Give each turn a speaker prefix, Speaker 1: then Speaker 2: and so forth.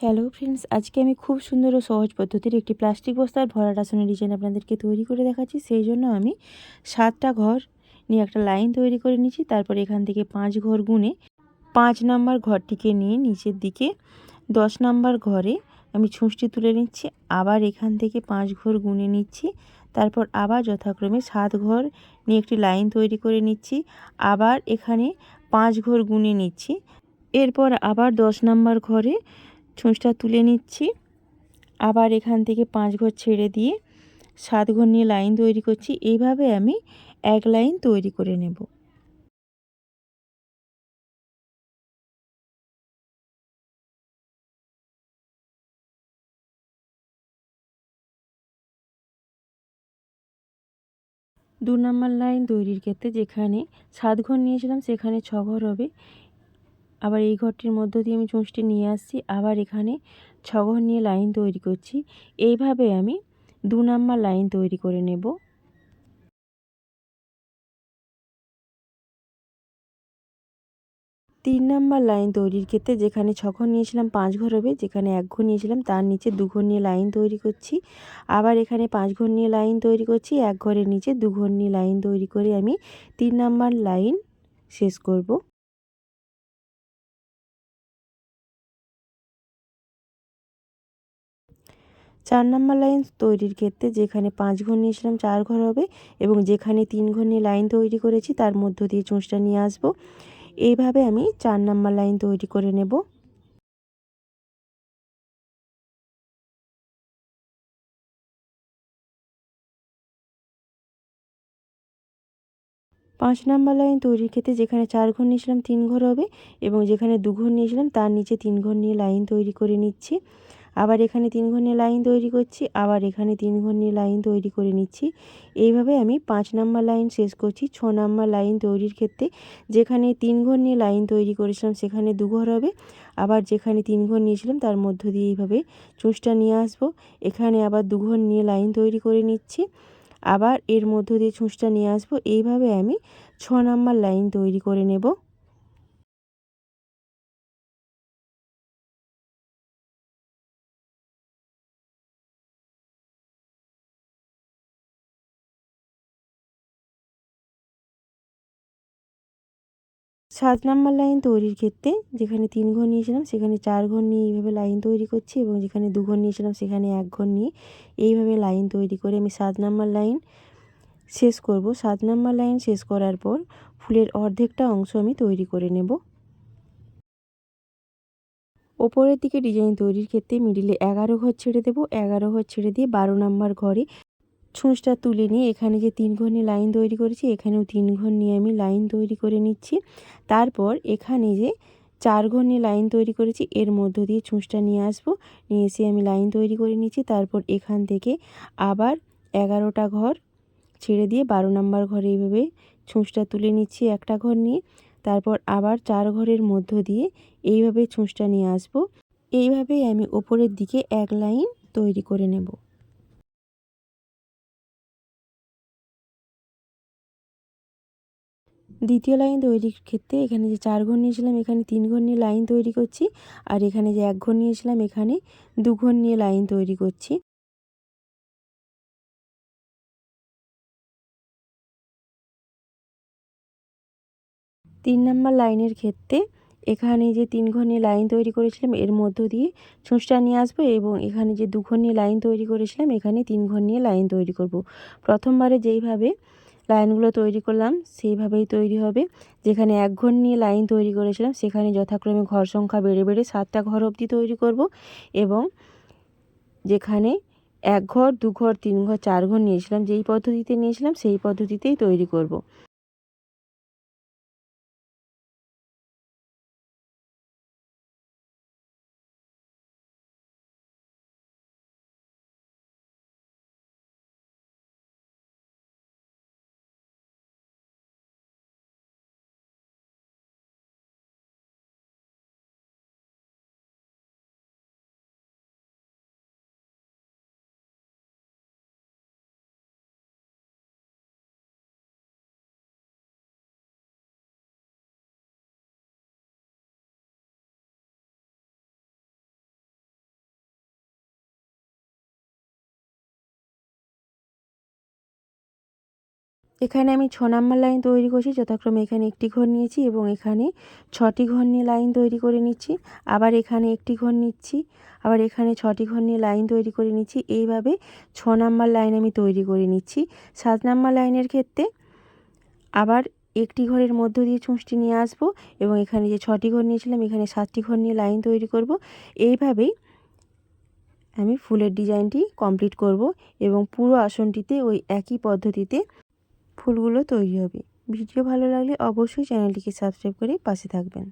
Speaker 1: Hello friends আজকে আমি খুব সুন্দর ও সহজ পদ্ধতির একটি প্লাস্টিক বস্তার ভরাট আসনের ডিজাইন আপনাদেরকে তৈরি করে দেখাচ্ছি। সেই জন্য আমি সাতটা ঘর নিয়ে একটা লাইন তৈরি করে নিচ্ছি তারপর এখান থেকে পাঁচ ঘর গুনে পাঁচ নাম্বার ঘরটিকে নিয়ে নিচের দিকে দশ নাম্বার ঘরে আমি ছুঁচটি তুলে নিচ্ছি। আবার এখান থেকে পাঁচ ঘর গুনে নিচ্ছি। তারপর আবার যথাক্রমে সাত ঘর নিয়ে একটি লাইন তৈরি করে নিচ্ছি। আবার এখানে পাঁচ ঘর গুনে নিচ্ছি। এরপর আবার দশ নাম্বার ঘরে ছুঁচটা তুলে নিচ্ছি। আবার এখান থেকে পাঁচ ঘর ছেড়ে দিয়ে সাত ঘর নিয়ে লাইন তৈরি করছি। এইভাবে আমি এক লাইন তৈরি করে নেব। দু নম্বর লাইন তৈরির ক্ষেত্রে যেখানে সাত ঘর নিয়েছিলাম, সেখানে ছ ঘর হবে। আবার এই ঘরটির মধ্য দিয়ে আমি চুঁচটি নিয়ে আসছি, আবার এখানে ছ ঘর নিয়ে লাইন তৈরি করছি। এইভাবে আমি দু নাম্বার লাইন তৈরি করে নেব। তিন নাম্বার লাইন তৈরির ক্ষেত্রে যেখানে ছ ঘর নিয়েছিলাম, পাঁচ ঘর হবে, যেখানে এক ঘর নিয়েছিলাম, তার নিচে দু ঘর নিয়ে লাইন তৈরি করছি। আবার এখানে পাঁচ ঘর নিয়ে লাইন তৈরি করছি, এক ঘরের নিচে দু ঘর নিয়ে লাইন তৈরি করে আমি তিন নাম্বার লাইন শেষ করব। চার নাম্বার লাইন তৈরির ক্ষেত্রে যেখানে পাঁচ ঘর নিয়েছিলাম, চার ঘর হবে এবং যেখানে তিন ঘর নিয়ে লাইন তৈরি করেছি, তার মধ্য দিয়ে চুঁচটা নিয়ে আসব। এইভাবে আমি চার নাম্বার লাইন তৈরি করে নেব। পাঁচ নাম্বার লাইন তৈরির ক্ষেত্রে যেখানে চার ঘর নিয়েছিলাম, তিন ঘর হবে এবং যেখানে দু ঘর নিয়েছিলাম, তার নিচে তিন ঘর নিয়ে লাইন তৈরি করে নিচ্ছি। আবার এখানে তিন ঘর নিয়ে লাইন তৈরি করছি, আবার এখানে তিন ঘর নিয়ে লাইন তৈরি করে নিচ্ছি। এইভাবে আমি পাঁচ নাম্বার লাইন শেষ করছি, ছ নাম্বার লাইন তৈরির ক্ষেত্রে। যেখানে তিন ঘর নিয়ে লাইন তৈরি করেছিলাম, সেখানে দু ঘর হবে। আবার যেখানে তিন ঘর নিয়েছিলাম তার মধ্য দিয়ে এইভাবে চুঁচটা নিয়ে আসব। এখানে আবার দু ঘর নিয়ে লাইন তৈরি করে নিচ্ছি। আবার এর মধ্য দিয়ে ছুঁচটা নিয়ে আসব। এইভাবে আমি ছ নাম্বার লাইন তৈরি করে নেব। সাত নাম্বার লাইন তৈরির ক্ষেত্রে যেখানে তিন ঘর নিয়েছিলাম, সেখানে চার ঘর নিয়ে এইভাবে লাইন তৈরি করছি এবং যেখানে দু ঘর নিয়েছিলাম, সেখানে এক ঘর নিয়ে এইভাবে লাইন তৈরি করে আমি সাত নাম্বার লাইন শেষ করব। সাত নাম্বার লাইন শেষ করার পর ফুলের অর্ধেকটা অংশ আমি তৈরি করে নেব। ওপরের দিকে ডিজাইন তৈরির ক্ষেত্রে মিডিলে এগারো ঘর ছেড়ে দেবো। এগারো ঘর ছেড়ে দিয়ে বারো নাম্বার ঘরে ছুঁচটা তুলে নিয়ে এখানে যে তিন ঘর নিয়ে লাইন তৈরি করেছি, এখানেও তিন ঘর নিয়ে আমি লাইন তৈরি করে নিচ্ছি। তারপর এখানে যে চার ঘর নিয়ে লাইন তৈরি করেছি, এর মধ্য দিয়ে ছুঁচটা নিয়ে আসব। নিয়ে এসে আমি লাইন তৈরি করে নিচ্ছি। তারপর এখান থেকে আবার এগারোটা ঘর ছেড়ে দিয়ে বারো নাম্বার ঘরে এইভাবে ছুঁচটা তুলে নিচ্ছি একটা ঘর নিয়ে। তারপর আবার চার ঘরের মধ্য দিয়ে এইভাবে ছুঁচটা নিয়ে আসব। এইভাবেই আমি ওপরের দিকে এক লাইন তৈরি করে নেব। দ্বিতীয় লাইন তৈরির ক্ষেত্রে এখানে যে চার ঘর নিয়েছিলাম, এখানে তিন ঘর নিয়ে লাইন তৈরি করছি আর এখানে যে এক ঘর নিয়েছিলাম, এখানে দু ঘর নিয়ে লাইন তৈরি করছি। তিন নাম্বার লাইনের ক্ষেত্রে এখানে যে তিন ঘর নিয়ে লাইন তৈরি করেছিলাম, এর মধ্য দিয়ে ছুঁচটা নিয়ে আসব এবং এখানে যে দু ঘর নিয়ে লাইন তৈরি করেছিলাম, এখানে তিন ঘর নিয়ে লাইন তৈরি করব। প্রথমবারে যেইভাবে লাইনগুলো তৈরি করলাম, সেইভাবেই তৈরি হবে। যেখানে এক ঘর নিয়ে লাইন তৈরি করেছিলাম, সেখানে যথাক্রমে ঘর সংখ্যা বেড়ে বেড়ে সাতটা ঘর অবধি তৈরি করব এবং যেখানে এক ঘর, দু ঘর, তিন ঘর, চার ঘর নিয়েছিলাম, যেই পদ্ধতিতে নিয়েছিলাম, সেই পদ্ধতিতেই তৈরি করব। এখানে আমি ছ নাম্বার লাইন তৈরি করছি, যথাক্রমে এখানে একটি ঘর নিয়েছি এবং এখানে ছটি ঘর নিয়ে লাইন তৈরি করে নিচ্ছি। আবার এখানে একটি ঘর নিচ্ছি, আবার এখানে ছটি ঘর নিয়ে লাইন তৈরি করে নিচ্ছি। এইভাবে ছ নাম্বার লাইন আমি তৈরি করে নিচ্ছি। সাত নাম্বার লাইনের ক্ষেত্রে আবার একটি ঘরের মধ্য দিয়ে চুঁচটি নিয়ে আসব এবং এখানে যে ছটি ঘর নিয়েছিলাম, এখানে সাতটি ঘর নিয়ে লাইন তৈরি করব। এইভাবেই আমি ফুলের ডিজাইনটি কমপ্লিট করব এবং পুরো আসনটিতে ওই একই পদ্ধতিতে ফুলগুলো তৈরি হবে। ভিডিও ভালো লাগলে অবশ্যই চ্যানেলটিকে সাবস্ক্রাইব করে পাশে থাকবেন।